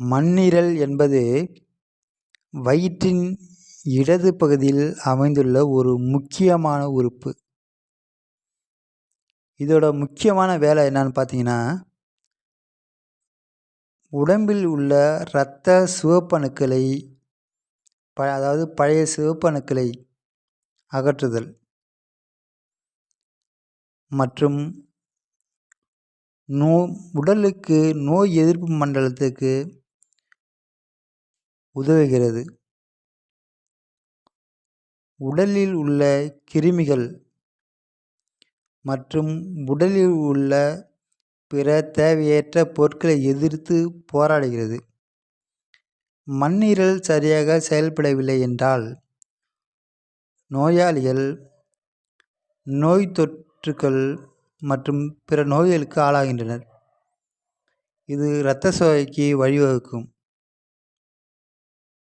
மண்ணீரல் என்பது வயிற்றின் இடது பகுதியில் அமைந்துள்ள ஒரு முக்கியமான உறுப்பு. இதோட முக்கியமான வேலை என்னன்னு பார்த்தீங்கன்னா உடம்பில் உள்ள இரத்த சிவப்பணுக்களை ப அதாவது பழைய சிவப்பணுக்களை அகற்றுதல். மற்றும் நோ உடலுக்கு நோய் எதிர்ப்பு மண்டலத்துக்கு உதவுகிறது. உடலில் உள்ள கிருமிகள் மற்றும் உடலில் உள்ள பிற தேவையற்ற பொருட்களை எதிர்த்து போராடுகிறது. மண்ணீரல் சரியாக செயல்படவில்லை என்றால் நோயாளிகள் நோய் தொற்றுக்கள் மற்றும் பிற நோய்களுக்கு ஆளாகின்றனர். இது இரத்த சோகைக்கு வழிவகுக்கும்.